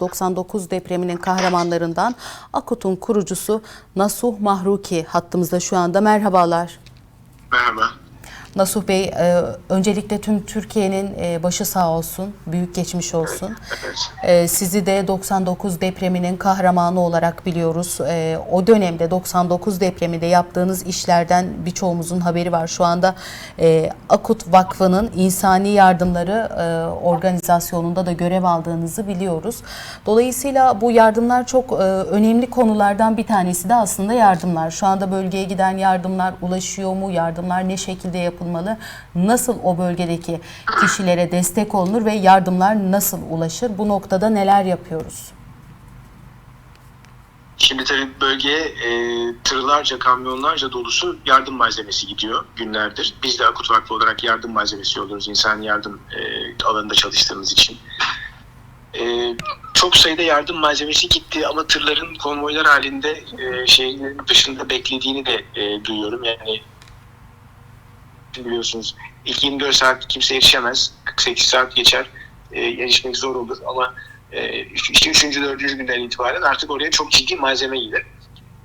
99 depreminin kahramanlarından Akut'un kurucusu Nasuh Mahruki hattımızda şu anda. Merhabalar. Merhaba. Nasuh Bey, e, öncelikle tüm Türkiye'nin e, başı sağ olsun, büyük geçmiş olsun. Evet. E, Sizi de 99 depreminin kahramanı olarak biliyoruz. E, O dönemde 99 depreminde yaptığınız işlerden birçoğumuzun haberi var. Şu anda e, Akut Vakfı'nın insani yardımları e, organizasyonunda da görev aldığınızı biliyoruz. Dolayısıyla bu yardımlar çok e, önemli konulardan bir tanesi de aslında yardımlar. Şu anda bölgeye giden yardımlar ulaşıyor mu? Yardımlar ne şekilde yapılmalı? Nasıl o bölgedeki kişilere destek olunur ve yardımlar nasıl ulaşır? Bu noktada neler yapıyoruz? Şimdi tabii bölgeye e, tırlarca, kamyonlarca dolusu yardım malzemesi gidiyor günlerdir. Biz de Akut Vakfı olarak yardım malzemesi yolluyoruz insan yardım e, alanında çalıştığımız için. E, çok sayıda yardım malzemesi gitti ama tırların konvoylar halinde e, şehirlerin dışında beklediğini de e, duyuyorum. Yani biliyorsunuz ilk 24 saat kimse yetişemez. 48 saat geçer. E, erişmek zor olur ama e, işte 3. 4. günden itibaren artık oraya çok ciddi malzeme gelir.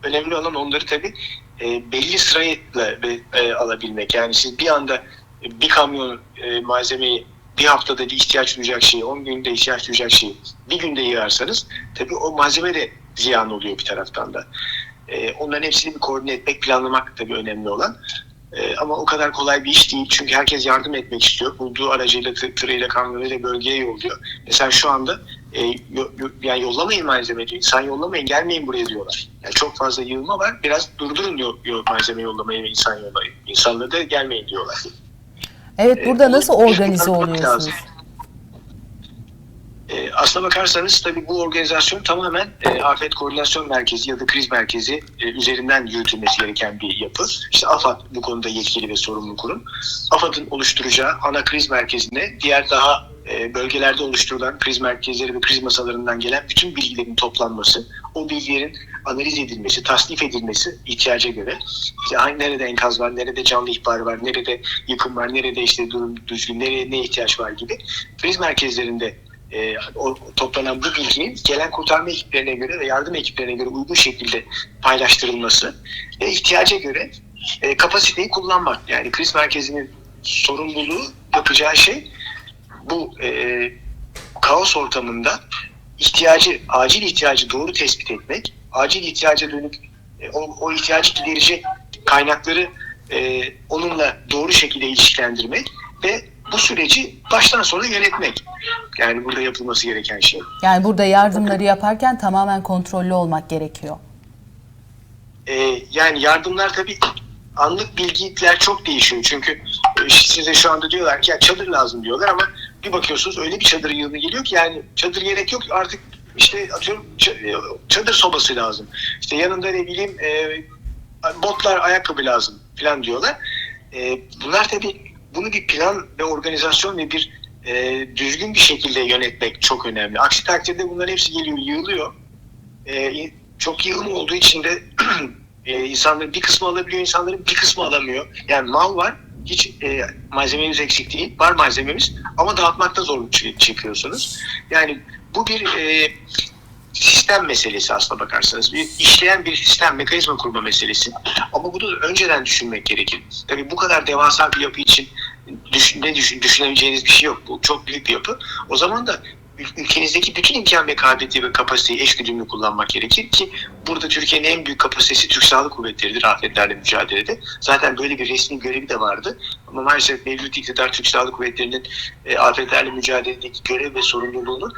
Önemli olan onları tabii e, belli sırayla e, alabilmek. Yani siz bir anda bir kamyon e, malzemeyi bir haftada ihtiyaç duyacak şeyi, 10 günde ihtiyaç duyacak şeyi bir günde yığarsanız tabii o malzeme de ziyan oluyor bir taraftan da. E, onların hepsini bir koordine etmek, planlamak tabii önemli olan. E, ama o kadar kolay bir iş değil. Çünkü herkes yardım etmek istiyor. Bulduğu aracıyla, tır, tırıyla, kamyonuyla bölgeye yolluyor. Mesela şu anda e, yo, yo, yani yollamayın malzeme diyor. İnsan yollamayın, gelmeyin buraya diyorlar. Yani çok fazla yığılma var. Biraz durdurun diyor, diyor malzeme yollamayı ve insan yollayın. İnsanlara da gelmeyin diyorlar. Evet, E, burada bu- nasıl organize oluyorsunuz? lazım. E, aslına bakarsanız tabii bu organizasyon tamamen e, afet koordinasyon merkezi ya da kriz merkezi e, üzerinden yürütülmesi gereken bir yapı. İşte AFAD bu konuda yetkili ve sorumlu kurum. AFAD'ın oluşturacağı ana kriz merkezine diğer daha e, bölgelerde oluşturulan kriz merkezleri ve kriz masalarından gelen bütün bilgilerin toplanması, o bilgilerin analiz edilmesi, tasnif edilmesi ihtiyaca göre işte hangi nerede enkaz var, nerede canlı ihbar var, nerede yıkım var, nerede işte durum düzgün, nereye ne ihtiyaç var gibi kriz merkezlerinde e, o toplanan bu bilginin gelen kurtarma ekiplerine göre ve yardım ekiplerine göre uygun şekilde paylaştırılması ve ihtiyaca göre e, kapasiteyi kullanmak. Yani kriz merkezinin sorumluluğu yapacağı şey bu e, kaos ortamında ihtiyacı, acil ihtiyacı doğru tespit etmek, acil ihtiyaca dönük e, o, o ihtiyacı giderecek kaynakları e, onunla doğru şekilde ilişkilendirmek ve bu süreci baştan sona yönetmek. Yani burada yapılması gereken şey. Yani burada yardımları yaparken tamamen kontrollü olmak gerekiyor. Ee, yani yardımlar tabii anlık bilgiler çok değişiyor. Çünkü e, size şu anda diyorlar ki ya çadır lazım diyorlar ama bir bakıyorsunuz öyle bir çadır yığını geliyor ki yani çadır gerek yok artık işte atıyorum e, çadır sobası lazım. İşte yanında ne bileyim e, botlar, ayakkabı lazım falan diyorlar. E, bunlar tabii bunu bir plan ve organizasyon ve bir e, düzgün bir şekilde yönetmek çok önemli. Aksi takdirde bunların hepsi geliyor, yığılıyor. E, çok yığın olduğu için de e, insanların bir kısmı alabiliyor, insanların bir kısmı alamıyor. Yani mal var, hiç e, malzememiz eksik değil. Var malzememiz ama dağıtmakta zorluk çekiyorsunuz. Yani bu bir e, sistem meselesi aslına bakarsanız. Bir işleyen bir sistem, mekanizma kurma meselesi. Ama bunu önceden düşünmek gerekir. Tabii bu kadar devasa bir yapı için düşün, ne düşün, düşünebileceğiniz bir şey yok. Bu çok büyük bir yapı. O zaman da ül- ülkenizdeki bütün imkan ve kabiliyeti ve kapasiteyi eşgüdümlü kullanmak gerekir ki burada Türkiye'nin en büyük kapasitesi Türk Sağlık Kuvvetleri'dir afetlerle mücadelede. Zaten böyle bir resmi görevi de vardı. Ama maalesef mevcut iktidar Türk Sağlık Kuvvetleri'nin e, afetlerle mücadeledeki görev ve sorumluluğunu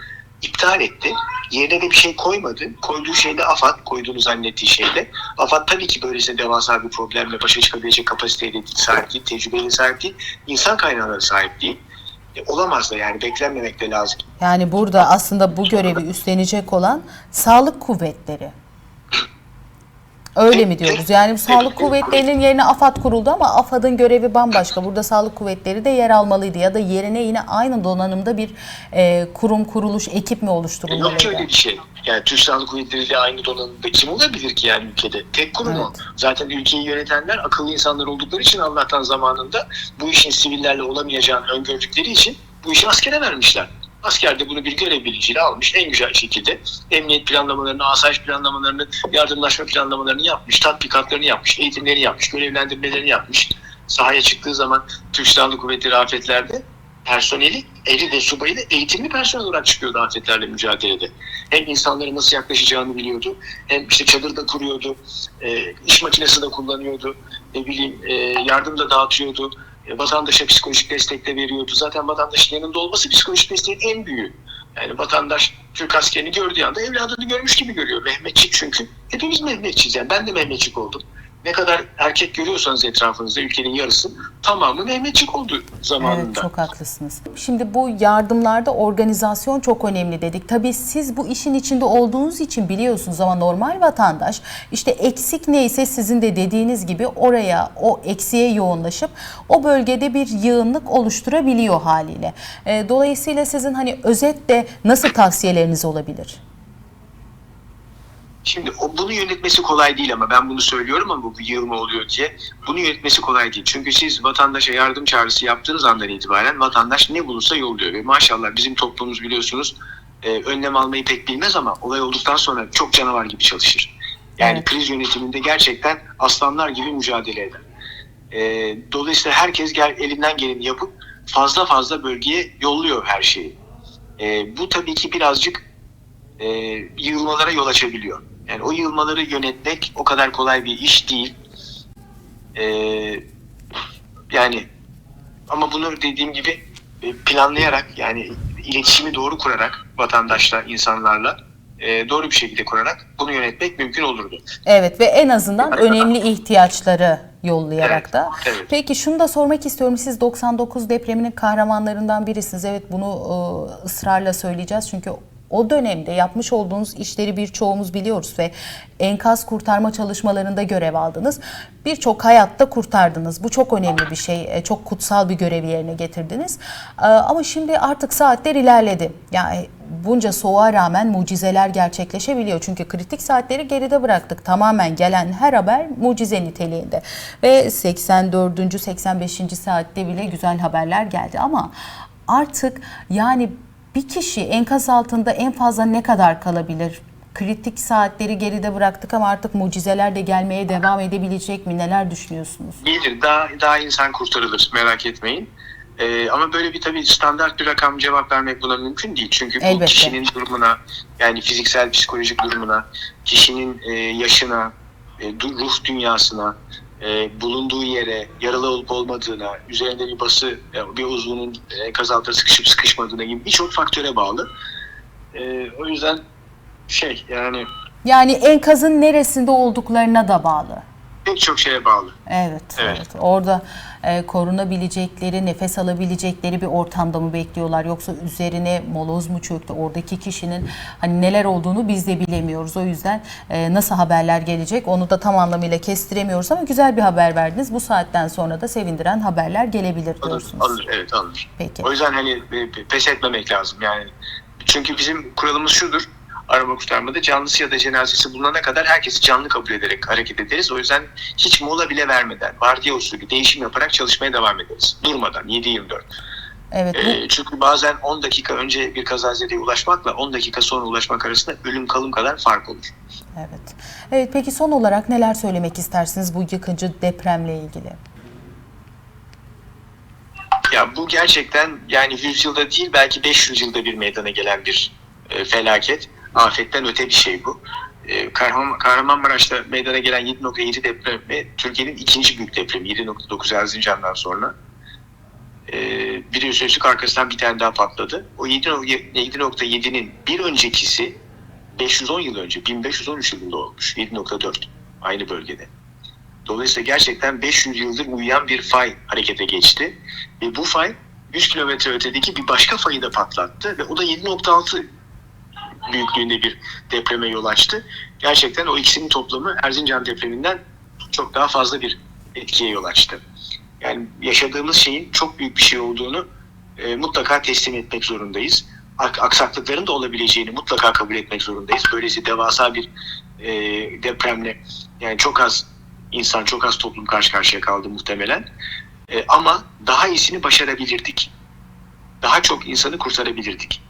iptal etti. Yerine de bir şey koymadı. Koyduğu şey de AFAD, koyduğunu zannettiği şey de. AFAD tabii ki böylesine devasa bir problemle başa çıkabilecek kapasiteye de sahip değil, tecrübeye sahip değil, insan kaynağına sahip değil. E, olamaz da yani beklenmemek de lazım. Yani burada aslında bu görevi üstlenecek olan sağlık kuvvetleri. Öyle mi diyoruz? Yani sağlık kuvvetlerinin yerine AFAD kuruldu ama AFAD'ın görevi bambaşka. Burada sağlık kuvvetleri de yer almalıydı ya da yerine yine aynı donanımda bir e, kurum, kuruluş, ekip mi oluşturulmalıydı? Yok ki öyle bir şey. Yani Türk Sağlık Kuvvetleri ile aynı donanımda kim olabilir ki yani ülkede? Tek kurum o. Evet. Zaten ülkeyi yönetenler akıllı insanlar oldukları için Allah'tan zamanında bu işin sivillerle olamayacağını öngördükleri için bu işi askere vermişler. Asker de bunu bir görev bilinciyle almış. En güzel şekilde emniyet planlamalarını, asayiş planlamalarını, yardımlaşma planlamalarını yapmış, tatbikatlarını yapmış, eğitimlerini yapmış, görevlendirmelerini yapmış. Sahaya çıktığı zaman Türk Silahlı Kuvvetleri afetlerde personeli, eri ve subayı da eğitimli personel olarak çıkıyordu afetlerle mücadelede. Hem insanların nasıl yaklaşacağını biliyordu, hem işte çadır da kuruyordu, e, iş makinesi de kullanıyordu, ne bileyim e, yardım da dağıtıyordu, vatandaşa psikolojik destek de veriyordu. Zaten vatandaşın yanında olması psikolojik desteğin en büyüğü. Yani vatandaş Türk askerini gördüğü anda evladını görmüş gibi görüyor. Mehmetçik çünkü. Hepimiz Mehmetçiyiz yani. Ben de Mehmetçik oldum. Ne kadar erkek görüyorsanız etrafınızda ülkenin yarısı tamamı Mehmetçik oldu zamanında. Evet çok haklısınız. Şimdi bu yardımlarda organizasyon çok önemli dedik. Tabii siz bu işin içinde olduğunuz için biliyorsunuz ama normal vatandaş işte eksik neyse sizin de dediğiniz gibi oraya o eksiğe yoğunlaşıp o bölgede bir yığınlık oluşturabiliyor haliyle. Ee, Dolayısıyla sizin hani özetle nasıl tavsiyeleriniz olabilir? Şimdi o, bunu yönetmesi kolay değil ama ben bunu söylüyorum ama bu yığılma oluyor diye. Bunu yönetmesi kolay değil. Çünkü siz vatandaşa yardım çağrısı yaptığınız andan itibaren vatandaş ne bulursa yolluyor. Ve maşallah bizim toplumumuz biliyorsunuz e, önlem almayı pek bilmez ama olay olduktan sonra çok canavar gibi çalışır. Yani Evet. kriz yönetiminde gerçekten aslanlar gibi mücadele eder. E, dolayısıyla herkes gel, elinden geleni yapıp fazla fazla bölgeye yolluyor her şeyi. E, bu tabii ki birazcık e, yığılmalara yol açabiliyor. Yani o yığılmaları yönetmek o kadar kolay bir iş değil. E, yani ama bunu dediğim gibi e, planlayarak yani iletişimi doğru kurarak vatandaşla, insanlarla e, doğru bir şekilde kurarak bunu yönetmek mümkün olurdu. Evet ve en azından önemli ihtiyaçları yollayarak Evet, da. evet. Peki şunu da sormak istiyorum. Siz 99 depreminin kahramanlarından birisiniz. Evet bunu e, ısrarla söyleyeceğiz. Çünkü o dönemde yapmış olduğunuz işleri birçoğumuz biliyoruz ve enkaz kurtarma çalışmalarında görev aldınız. Birçok hayatta kurtardınız. Bu çok önemli bir şey. E, Çok kutsal bir görevi yerine getirdiniz. E, Ama şimdi artık saatler ilerledi. Yani bunca soğuğa rağmen mucizeler gerçekleşebiliyor. Çünkü kritik saatleri geride bıraktık. Tamamen gelen her haber mucize niteliğinde. Ve 84. 85. saatte bile güzel haberler geldi ama artık yani bir kişi enkaz altında en fazla ne kadar kalabilir? Kritik saatleri geride bıraktık ama artık mucizeler de gelmeye devam edebilecek mi? Neler düşünüyorsunuz? Gelir daha daha insan kurtarılır merak etmeyin. Ee, ama böyle bir tabii standart bir rakam cevap vermek buna mümkün değil. Çünkü bu Elbette. kişinin durumuna yani fiziksel psikolojik durumuna, kişinin e, yaşına, e, ruh dünyasına, e, bulunduğu yere, yaralı olup olmadığına, üzerinde bir bası, e, bir uzvunun e, kazaltı sıkışıp sıkışmadığına gibi birçok faktöre bağlı. E, o yüzden şey yani Yani enkazın neresinde olduklarına da bağlı. Pek çok şeye bağlı. Evet, evet. Evet. Orada e, korunabilecekleri, nefes alabilecekleri bir ortamda mı bekliyorlar yoksa üzerine moloz mu çöktü? Oradaki kişinin hani neler olduğunu biz de bilemiyoruz. O yüzden e, nasıl haberler gelecek onu da tam anlamıyla kestiremiyoruz ama güzel bir haber verdiniz. Bu saatten sonra da sevindiren haberler gelebilir Alır, diyorsunuz. alır, evet alır. Peki. O yüzden hani e, pes etmemek lazım yani. Çünkü bizim kuralımız şudur. Arama kurtarmada canlısı ya da cenazesi bulunana kadar herkesi canlı kabul ederek hareket ederiz. O yüzden hiç mola bile vermeden, vardiya usulü değişim yaparak çalışmaya devam ederiz. Durmadan 7-24. Evet, Ee, çünkü bazen 10 dakika önce bir kazazedeye ulaşmakla 10 dakika sonra ulaşmak arasında ölüm kalım kadar fark olur. evet. Evet, peki son olarak neler söylemek istersiniz bu yıkıcı depremle ilgili? Ya bu gerçekten yani 100 yılda değil belki 500 yılda bir meydana gelen bir e, felaket. Afetten öte bir şey bu. E, Kahraman, Kahramanmaraş'ta meydana gelen 7.7 depremi Türkiye'nin ikinci büyük depremi 7.9 Erzincan'dan sonra. E, bir üstelik arkasından bir tane daha patladı. O 7.7'nin bir öncekisi 510 yıl önce 1513 yılında olmuş. 7.4 aynı bölgede. Dolayısıyla gerçekten 500 yıldır uyuyan bir fay harekete geçti. Ve bu fay 100 kilometre ötedeki bir başka fayı da patlattı. Ve o da 7.6 büyüklüğünde bir depreme yol açtı. Gerçekten o ikisinin toplamı Erzincan depreminden çok daha fazla bir etkiye yol açtı. Yani yaşadığımız şeyin çok büyük bir şey olduğunu e, mutlaka teslim etmek zorundayız. Ak- aksaklıkların da olabileceğini mutlaka kabul etmek zorundayız. Böylesi devasa bir e, depremle yani çok az insan, çok az toplum karşı karşıya kaldı muhtemelen. E, ama daha iyisini başarabilirdik. Daha çok insanı kurtarabilirdik.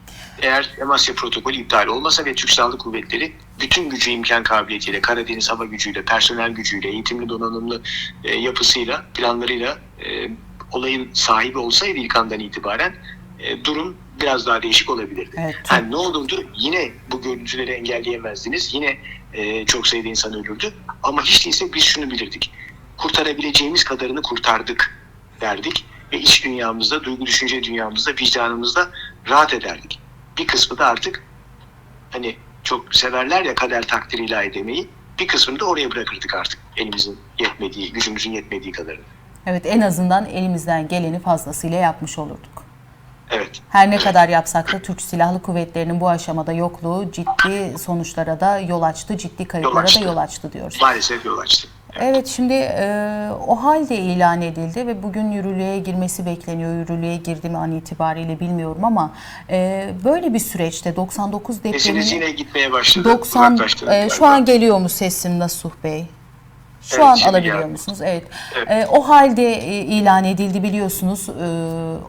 Eğer Emasya protokolü iptal olmasa ve Türk Silahlı Kuvvetleri bütün gücü imkan kabiliyetiyle, Karadeniz hava gücüyle, personel gücüyle, eğitimli donanımlı e, yapısıyla, planlarıyla e, olayın sahibi olsaydı ilk andan itibaren e, durum biraz daha değişik olabilirdi. Evet. Ha, ne olurdu? Yine bu görüntüleri engelleyemezdiniz. Yine e, çok sayıda insan ölürdü. Ama hiç değilse biz şunu bilirdik. Kurtarabileceğimiz kadarını kurtardık derdik. Ve iç dünyamızda, duygu düşünce dünyamızda, vicdanımızda rahat ederdik. Bir kısmı da artık hani çok severler ya kader takdir ilahi demeyi. Bir kısmını da oraya bırakırdık artık. Elimizin yetmediği, gücümüzün yetmediği kadarını. Evet en azından elimizden geleni fazlasıyla yapmış olurduk. Evet. Her ne kadar yapsak da Türk Silahlı Kuvvetleri'nin bu aşamada yokluğu ciddi sonuçlara da yol açtı, ciddi kayıplara açtı. da yol açtı diyoruz. Maalesef yol açtı. Evet şimdi e, o halde ilan edildi ve bugün yürürlüğe girmesi bekleniyor. Yürürlüğe girdi mi an itibariyle bilmiyorum ama e, böyle bir süreçte 99 Sesiniz depremini yine gitmeye başladı. 90 Uzaklaştı e, şu an geliyor mu sesim Nasuh Bey? Şu Evet, an alabiliyor geldi. musunuz? Evet. Evet. E, o halde e, ilan edildi biliyorsunuz e,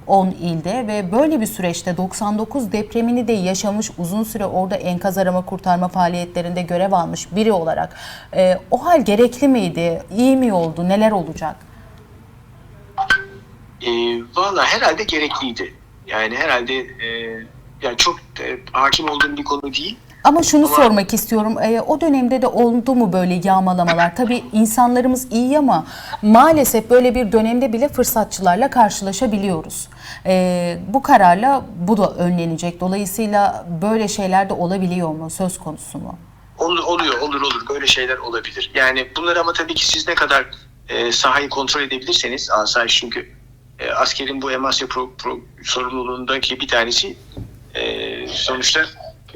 10 ilde ve böyle bir süreçte 99 depremini de yaşamış uzun süre orada enkaz arama kurtarma faaliyetlerinde görev almış biri olarak e, o hal gerekli miydi? İyi mi oldu? Neler olacak? E, Valla herhalde gerekliydi. Yani herhalde e, yani çok e, hakim olduğum bir konu değil. Ama şunu Ama- sormak istiyorum. E, o dönemde de oldu mu böyle yağmalamalar? Tabii insanlarımız iyi ama maalesef böyle bir dönemde bile fırsatçılarla karşılaşabiliyoruz. E, bu kararla bu da önlenecek. Dolayısıyla böyle şeyler de olabiliyor mu? Söz konusu mu? Olur, oluyor, olur, olur. Böyle şeyler olabilir. Yani bunları ama tabii ki siz ne kadar e, sahayı kontrol edebilirseniz, asayiş çünkü e, askerin bu emasya pro, pro, sorumluluğundaki bir tanesi e, sonuçta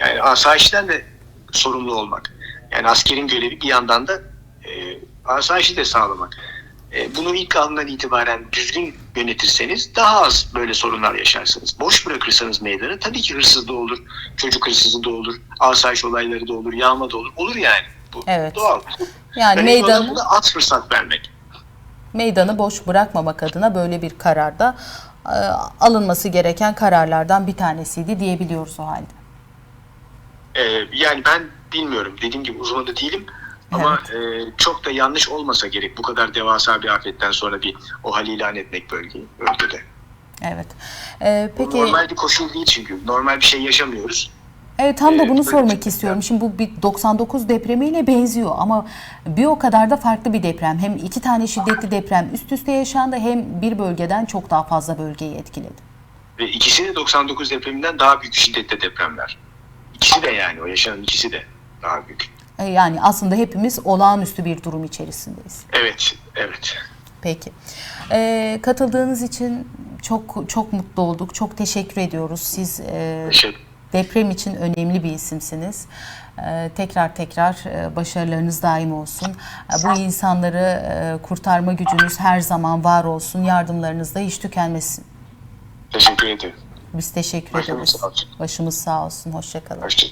yani asayişten de sorumlu olmak. Yani askerin görevi bir yandan da e, asayişi de sağlamak. E, bunu ilk andan itibaren düzgün yönetirseniz daha az böyle sorunlar yaşarsınız. Boş bırakırsanız meydanı tabii ki hırsız da olur, çocuk hırsızı da olur, asayiş olayları da olur, yağma da olur. Olur yani. Bu Evet. doğal. Yani Önemli meydanı, buna az fırsat vermek. meydanı boş bırakmamak adına böyle bir kararda e, alınması gereken kararlardan bir tanesiydi diyebiliyoruz o halde. Ee, yani ben bilmiyorum. Dediğim gibi uzmanı da değilim. Ama e, çok da yanlış olmasa gerek bu kadar devasa bir afetten sonra bir o hal ilan etmek bölgeyi, bölgede. Evet. E, Bu peki. normal bir koşul değil çünkü. Normal bir şey yaşamıyoruz. Evet tam da Ee, bunu böyle sormak bir- istiyorum. Şimdi bu bir 99 depremiyle benziyor ama bir o kadar da farklı bir deprem. Hem iki tane şiddetli deprem üst üste yaşandı hem bir bölgeden çok daha fazla bölgeyi etkiledi. Ve ikisi de 99 depreminden daha büyük şiddette depremler. İkisi de yani o yaşanan ikisi de daha büyük. E, Yani aslında hepimiz olağanüstü bir durum içerisindeyiz. Evet, evet. Peki. Ee, katıldığınız için çok çok mutlu olduk. Çok teşekkür ediyoruz. Siz e, Teşekkür deprem için önemli bir isimsiniz. Ee, tekrar tekrar e, başarılarınız daim olsun. Ee, bu insanları e, kurtarma gücünüz her zaman var olsun. Yardımlarınız da hiç tükenmesin. Teşekkür ederim. Biz teşekkür Başımız ederiz. sağ olsun. Başımız sağ olsun. Hoşçakalın. Hoşçakalın.